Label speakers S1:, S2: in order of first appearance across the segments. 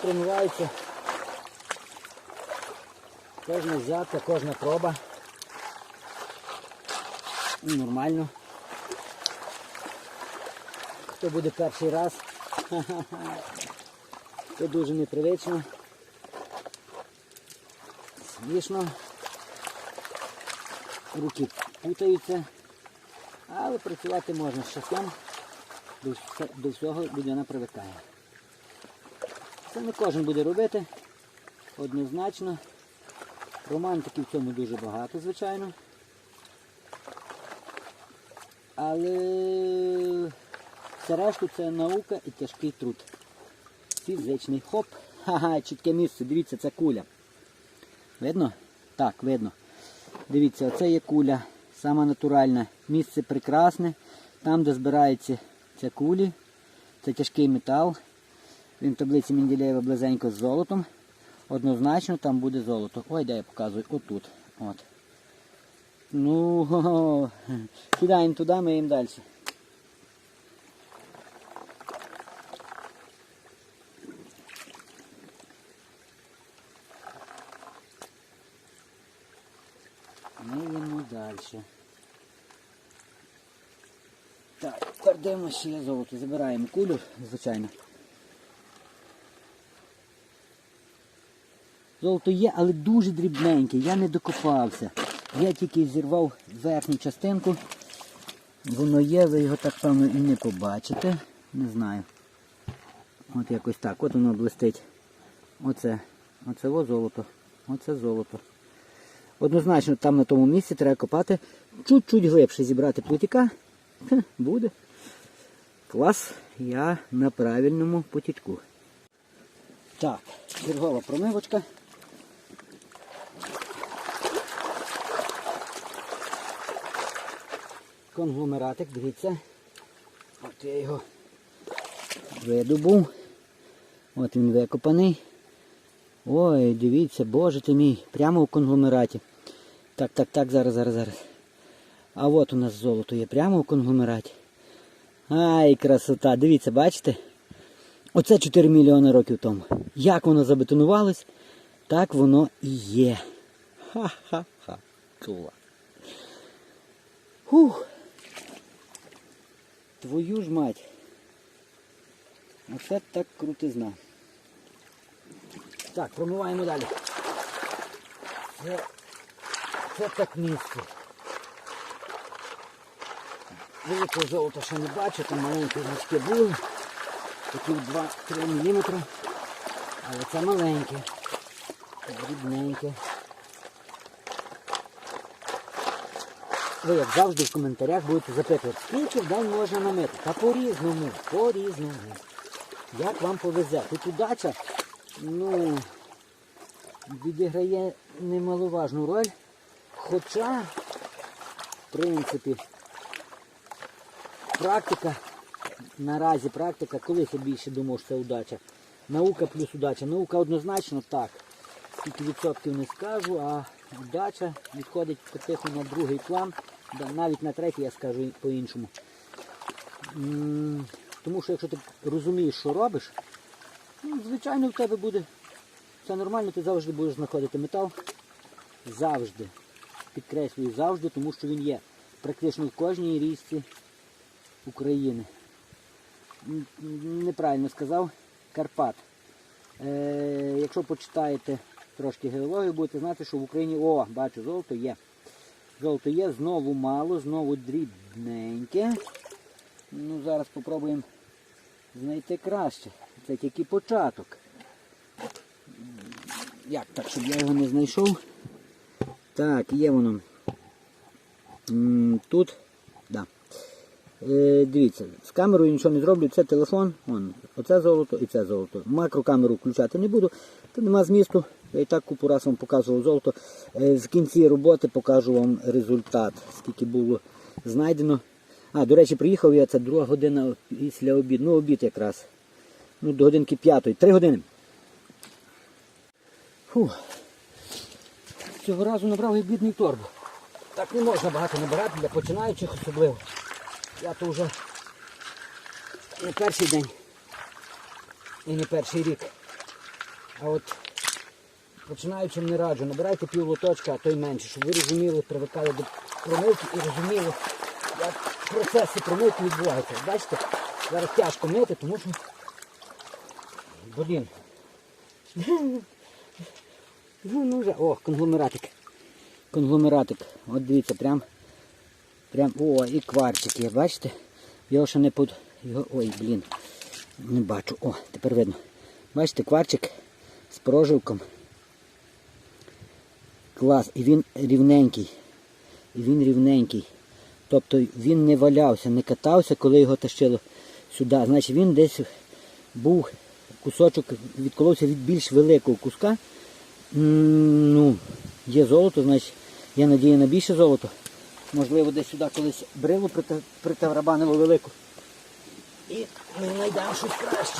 S1: так. Кожна взятка, кожна проба. Ну, Нормально. Хто буде перший раз, то дуже непривично. Смішно. Руки путаються, але працювати можна з часом. До всього людина привикає. Це не кожен буде робити, однозначно. Романтики в цьому дуже багато, звичайно. Але все решту це наука і тяжкий труд. Фізичний. Хоп. Ха-ха, чітке місце. Дивіться, це куля. Видно? Так, видно. Дивіться, оце є куля, сама натуральна. Місце прекрасне. Там, де збираються ці кулі, це тяжкий метал. Він в таблиці Менделєєва близенько з золотом. Однозначно там буде золото. Ой, де я показую, отут. От. Ну, хо-хо. кидаємо туди, ми їм далі. Ми їмо далі. Так, тепер ще є золото. Забираємо кулю, звичайно. Золото є, але дуже дрібненьке, я не докопався. Я тільки зірвав верхню частинку. Воно є, ви його так певно і не побачите. Не знаю. От якось так. От воно блистить. Оце. Оце во золото. Оце золото. Однозначно там на тому місці треба копати чуть-чуть глибше зібрати плотика. Хе, Буде. Клас, я на правильному потічку. Так, чергова промивочка. Конгломератик, дивіться. От я його видобув. От він викопаний. Ой, дивіться, боже ти мій, прямо в конгломераті. Так, так, так, зараз, зараз, зараз. А от у нас золото є прямо в конгломераті. Ай, красота, дивіться, бачите? Оце 4 мільйони років тому. Як воно забетонувалось, так воно і є. Ха-ха-ха. Клас. Фух. Твою ж мать. Оце так крутизна. Так, промиваємо далі. Це, це так місце. Великого золота ще не бачу, там маленькі мішки були. Такі 2-3 мм. Але це маленьке. Дрібненьке. Ви, як завжди, в коментарях будете запитувати, скільки в день можна намити? Та по-різному, по-різному. Як вам повезе? Тут удача, ну, відіграє немаловажну роль. Хоча, в принципі, практика, наразі практика, колись я більше думав, що це удача. Наука плюс удача. Наука однозначно так. Скільки відсотків не скажу, а удача відходить потиху на другий план, навіть на третій я скажу по-іншому. Тому що якщо ти розумієш, що робиш, ну, звичайно в тебе буде все нормально, ти завжди будеш знаходити метал. Завжди. Підкреслюю завжди, тому що він є практично в кожній річці України. Неправильно сказав, Карпат. Е, якщо почитаєте трошки геологію, будете знати, що в Україні, о, бачу, золото є. Золото є, знову мало, знову дрібненьке. Ну, зараз спробуємо знайти краще. Це тільки початок. Як так, щоб я його не знайшов? Так, є воно. Тут, да. Е, дивіться, з камерою нічого не зроблю, це телефон, вон, оце золото і це золото. Макрокамеру включати не буду, то нема змісту. Я і так купу раз вам показував золото. Е, з кінці роботи покажу вам результат, скільки було знайдено. А, до речі, приїхав я, це друга година після обіду. Ну, обід якраз. Ну, до годинки п'ятої. Три години. Фух. Цього разу набрав і бідний торбу. Так не можна багато набирати для починаючих особливо. Я то вже не перший день і не перший рік А от починаючим не раджу, набирайте пів лоточка, а то й менше, щоб ви розуміли, привикали до промивки і розуміли, як процеси промивки відбуваються. Бачите, зараз тяжко мити, тому що. Блін. Ну, ну вже. О, конгломератик. Конгломератик. От дивіться, прям. Прям. О, і кварчик є, бачите? Його ще не под. Його... Ой, блін. Не бачу. О, тепер видно. Бачите, кварчик з прожилком. Клас. І він рівненький. І він рівненький. Тобто він не валявся, не катався, коли його тащило сюди. Значить він десь був кусочок, відколовся від більш великого куска. Ну, є золото, значить є надія на більше золото. Можливо, десь сюди колись брилу прита- притаврабанило велику. І ми знайдемо щось краще.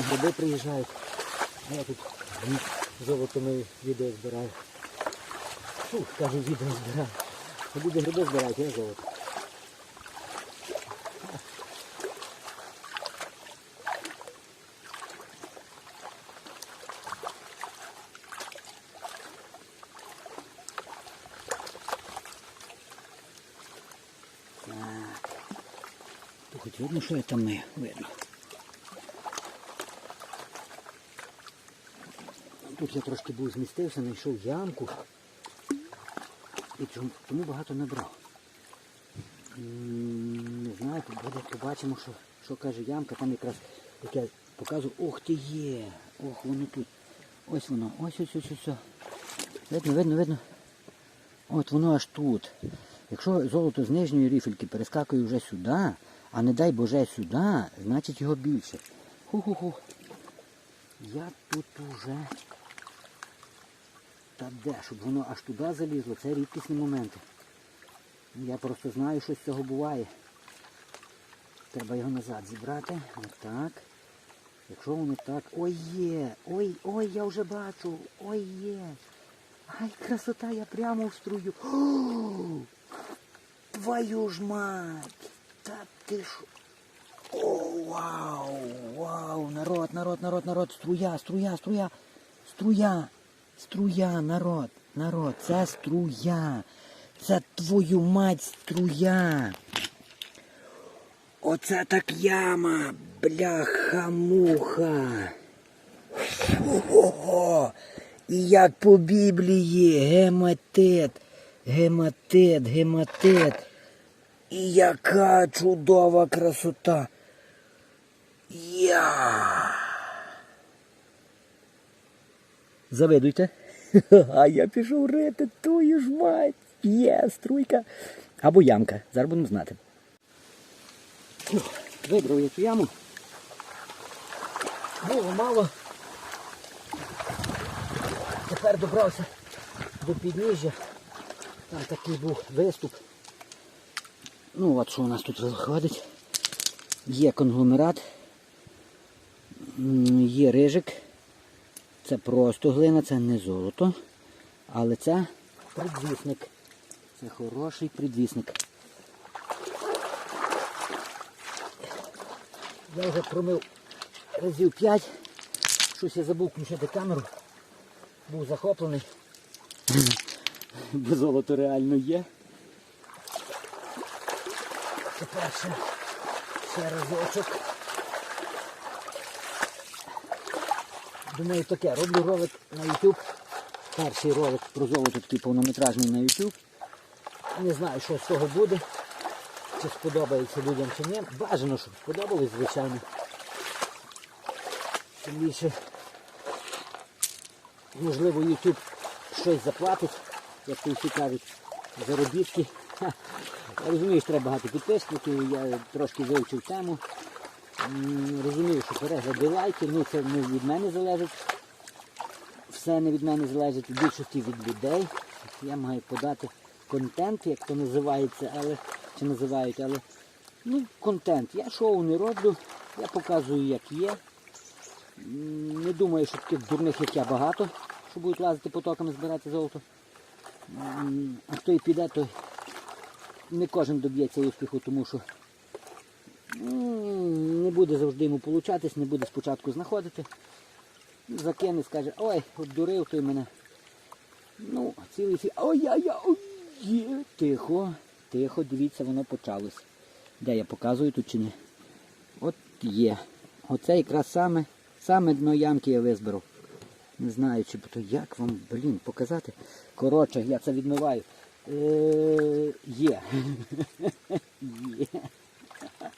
S1: На гриби приїжджають. Я тут золотими відео збираю. Фух, кажу, відео збираю. Люди гриби збирають, я золото. Хоч видно, що я там? Видно. Тут я трошки був змістився, знайшов ямку. І тому багато набрав. Не знаю, буде, побачимо, що, що каже ямка. Там якраз, як я показую, ох ти є! Ох, воно тут. Ось воно, ось ось ось. ось. Видно, видно, видно. От воно аж тут. Якщо золото з нижньої ріфельки перескакує вже сюди, а не дай Боже сюди, значить його більше. Ху-ху-ху. Я тут уже. Та де, щоб воно аж туди залізло, це рідкісні моменти. Я просто знаю, що з цього буває. Треба його назад зібрати. Отак. Якщо воно так... Ой є! Ой, ой, я вже бачу! Ой є! Ай, красота, я прямо в струю. Твою ж мать! Та ти ж. О, вау! Вау! Народ, народ, народ, народ! Струя, струя, струя! Струя! Струя, народ, народ, це струя. Це твою мать струя. Оце так яма, бляха-муха. І як по Біблії, гематит, гематит, гематит. І яка чудова красота. Я. Завидуйте. А я пішов рити, тую ж мать. Є, струйка. Або ямка. Зараз будемо знати. Вибрав я цю яму. Було мало. Тепер добрався до підніжжя. Там такий був виступ. Ну от що у нас тут виходить. Є конгломерат, є рижик. Це просто глина, це не золото. Але це предвісник. Це хороший предвісник. Я вже промив разів 5. Щось я забув включити камеру. Був захоплений. Бо золото реально є. Тепер ще, ще разочок. Думаю, таке. Роблю ролик на YouTube. Перший ролик про золото такий повнометражний на YouTube. Не знаю, що з цього буде. Чи сподобається людям чи ні. Бажано, щоб сподобалось, звичайно. Тим більше, можливо, YouTube щось заплатить, як то всі кажуть, заробітки. Я розумію, що треба багато підписників, я трошки вивчив тему. Розумію, що перегляди лайки, ну це не від мене залежить. Все не від мене залежить, в більшості від людей. Я маю подати контент, як то називається, але чи називають, але ну, контент. Я шоу не роблю, я показую, як є. Не думаю, що таких дурних, як я, багато, що будуть лазити потоками збирати золото. А хто і піде, то не кожен доб'ється успіху, тому що не буде завжди йому получатись, не буде спочатку знаходити. Закине, скаже, ой, обдурив той мене. Ну, цілий світ. Ой-яй-яй. Тихо, тихо, дивіться, воно почалось. Де я показую тут чи ні? От є. Оце якраз саме, саме дно ямки я визберу. Не знаю, чи то як вам, блін, показати. Коротше, я це відмиваю. Е, є. є.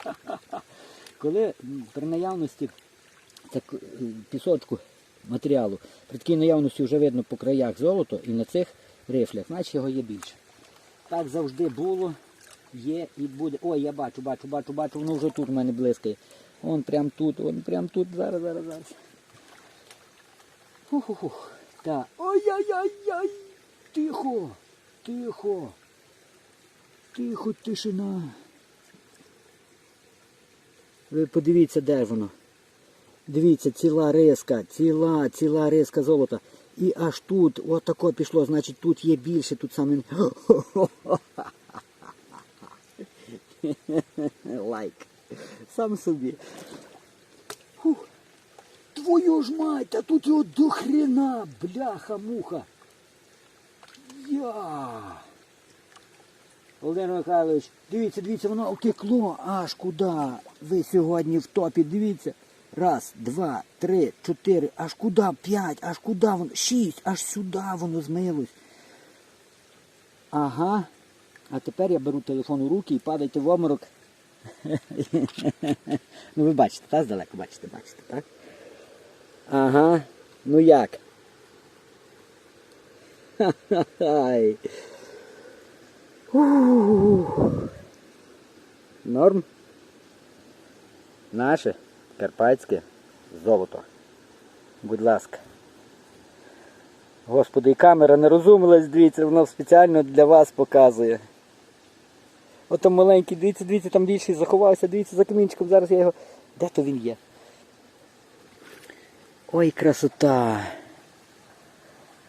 S1: Коли при наявності е, пісочку матеріалу, при такій наявності вже видно по краях золото і на цих рифлях, значить його є більше. Так завжди було, є і буде. Ой, я бачу, бачу, бачу, бачу, воно вже тут у мене блискає. Вон прям тут, вон прям тут, зараз, зараз, зараз. Фух-фух-фух. Так. Ой-яй-яй-яй! Тихо! Тихо! Тихо, тишина. Ви подивіться, де воно. Дивіться, ціла риска, ціла, ціла риска золота. І аж тут, отако пішло, значить тут є більше, тут саме. Лайк. Сам собі. Твою ж мать, та тут його до хрена, бляха-муха. Я. Володимир Михайлович, дивіться, дивіться, воно втекло аж куди. Ви сьогодні в топі, дивіться. Раз, два, три, чотири, аж куди, п'ять, аж куди воно, шість, аж сюди воно змилось. Ага. А тепер я беру телефон у руки і падайте в оморок. ну ви бачите, так, здалеку бачите, бачите, так? Ага. Ну як? Норм. Наше карпатське золото. Будь ласка. Господи, і камера не розумилась, дивіться, вона спеціально для вас показує. Ото маленький, дивіться, дивіться, там більший заховався, дивіться за камінчиком, зараз я його. Де то він є? Ой, красота.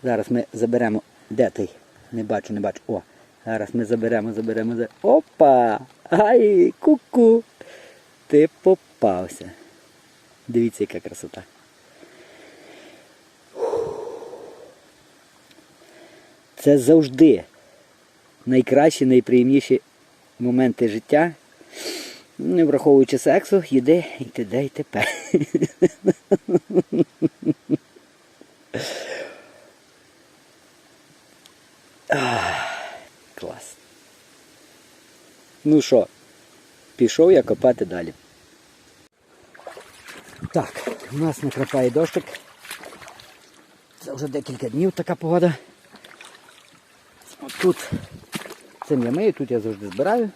S1: Зараз ми заберемо. Де той? Не бачу, не бачу. О, зараз ми заберемо, заберемо. за- Опа! Ай, ку-ку! Ти попався. Дивіться, яка красота. Це завжди найкращі, найприємніші моменти життя, не враховуючи сексу, їди і т.д. і. Ах, Клас. Ну що, пішов я копати далі. Так, у нас накрапає дощик. Це вже декілька днів така погода. Тут цим я мию, тут я завжди збираю.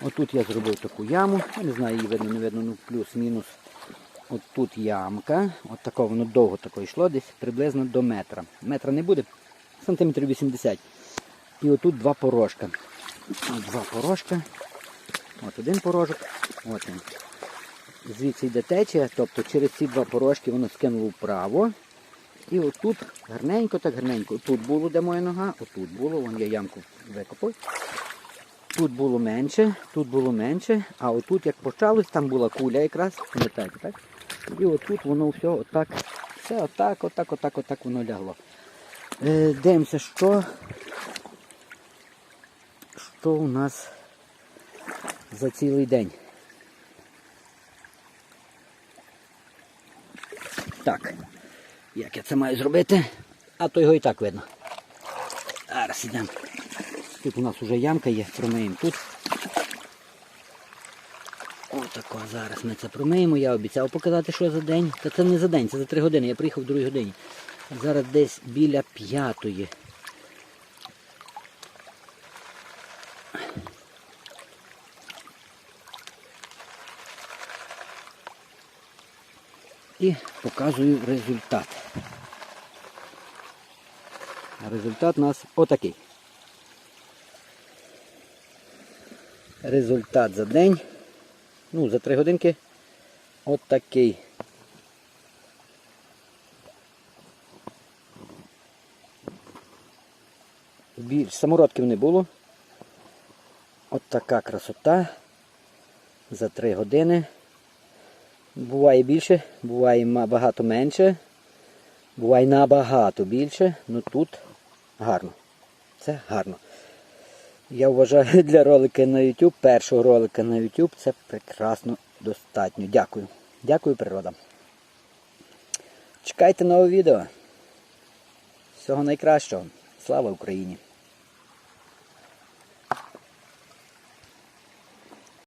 S1: Отут я зробив таку яму. Я не знаю, її видно, не видно, ну плюс-мінус. От тут ямка. От тако воно довго тако йшло, десь приблизно до метра. Метра не буде, сантиметрів 80. І отут два порожка. Два порожка. От один порожок. От він. Звідси йде течія, тобто через ці два порожки воно скинуло вправо. І отут гарненько, так гарненько. Тут було, де моя нога, отут було, вон я ямку викопав. Тут було менше, тут було менше, а отут як почалось, там була куля якраз, пам'ятаєте, так? І отут воно все отак, все отак, отак, отак, отак воно лягло. Е, дивимося, що, що у нас за цілий день. Так, як я це маю зробити? А то його і так видно. Зараз йдемо. Тут у нас вже ямка є, промиємо тут. Отако, зараз ми це промиємо. Я обіцяв показати, що за день. Та це не за день, це за три години. Я приїхав в другій годині. Зараз десь біля п'ятої. і показую результат. Результат у нас отакий. Результат за день, ну, за три годинки отакий. Більш самородків не було. Отака красота за три години. Буває більше, буває багато менше. Буває набагато більше. Ну тут гарно. Це гарно. Я вважаю для ролика на YouTube, першого ролика на YouTube, це прекрасно достатньо. Дякую. Дякую, природа. Чекайте нове відео. Всього найкращого. Слава Україні!